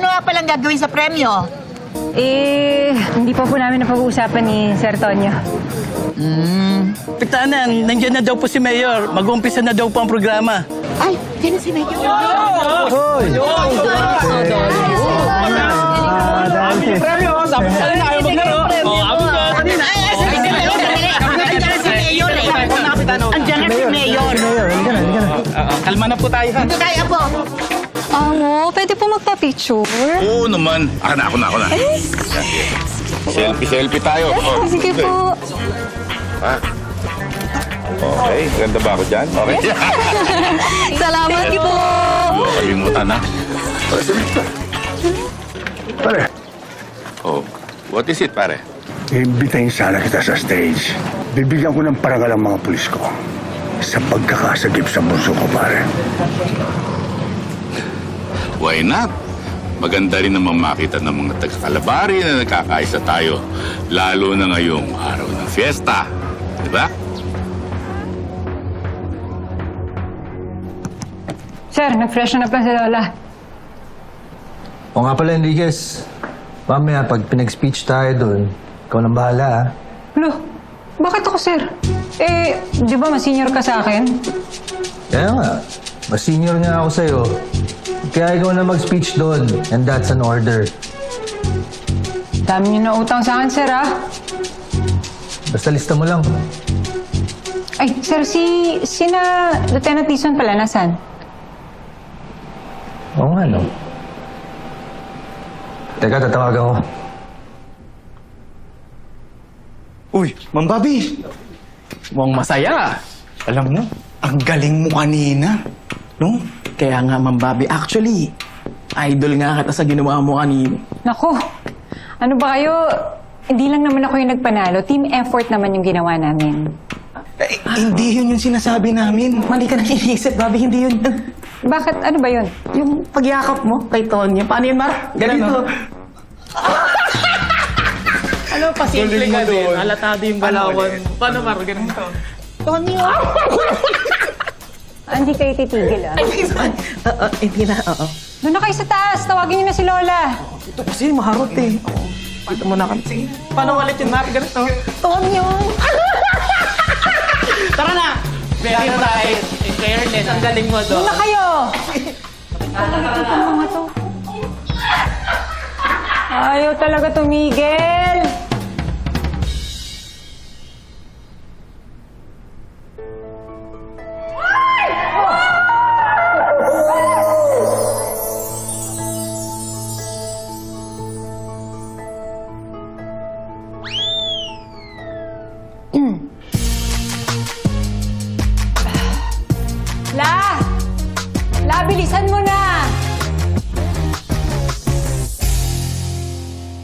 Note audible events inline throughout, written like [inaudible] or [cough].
ano nga palang gagawin sa premyo? Eh, hindi pa po namin napag-uusapan ni Sir Tonyo. Piktaan na, nandiyan na daw po si Mayor. Mag-umpisa na daw po ang programa. Ay, yan na si Mayor. Andiyan na si Mayor. kalma na po tayo ha. Ito tayo po. Amo, pwede po magpa-picture? Oo naman. Ako na, ako na, ako na. Selfie, selfie tayo. Oh, Sige po. Okay, ganda ba ako dyan? Okay. [laughs] Salamat po. Huwag kalimutan na. Pare, Oh, what is it, pare? iimbitahin sana kita sa stage. Bibigyan ko ng parangal ang mga pulis ko sa pagkakasagip sa bunso ko, pare. Why not? Maganda rin naman makita ng mga taga-kalabari na nagkakaisa tayo. Lalo na ngayong araw ng fiesta. Di ba? Sir, nag-freshen up lang si Lola. O nga pala, Enriquez. Mamaya, pag pinag-speech tayo doon, ikaw nang bahala, ah. Lo, bakit ako, sir? Eh, di ba mas senior ka sa akin? Kaya nga, mas senior nga ako sa'yo. Kaya ikaw na mag-speech doon, and that's an order. Dami niyo na utang sa akin, sir, ah. Basta lista mo lang. Ay, sir, si... Sina... Lieutenant Dizon pala, nasan? Oo nga, no? Teka, tatawagan ko. Uy, Ma'am Bobby! Mukhang masaya. Alam mo, ang galing mo kanina. No? Kaya nga, Ma'am Bobby, actually, idol nga kita sa ginawa mo kanina. Naku, ano ba kayo? Hindi lang naman ako yung nagpanalo. Team effort naman yung ginawa namin. Eh, hindi yun yung sinasabi namin. Mali ka na iniisip, Bobby, hindi yun. Bakit? Ano ba yun? yung pagyakap mo kay Tonya. Paano yun, Mar? Ganito. Ganito. [laughs] ano, pasimple ka din. Halatado yung galawan. Paano, Mar? Ganito. [laughs] Ah, hindi kayo titigil, ah. Oo, hindi na, oo. Doon na kayo sa taas. Tawagin niyo na si Lola. Ito kasi, maharot eh. Oo. Dito mo na kami. Sige. Paano ulit yun, Mar? Ganito. Tonyo! [laughs] Tara na! Very bright. In fairness, ang galing mo Doon na kayo! Ang mga to. Ayaw talaga tumigil. La! La, bilisan mo na!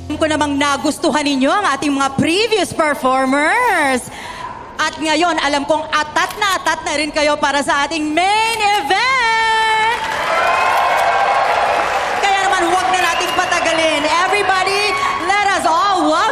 Alam ko namang nagustuhan ninyo ang ating mga previous performers. At ngayon, alam kong atat na atat na rin kayo para sa ating main event! Kaya naman, huwag na nating patagalin. Everybody, let us all watch!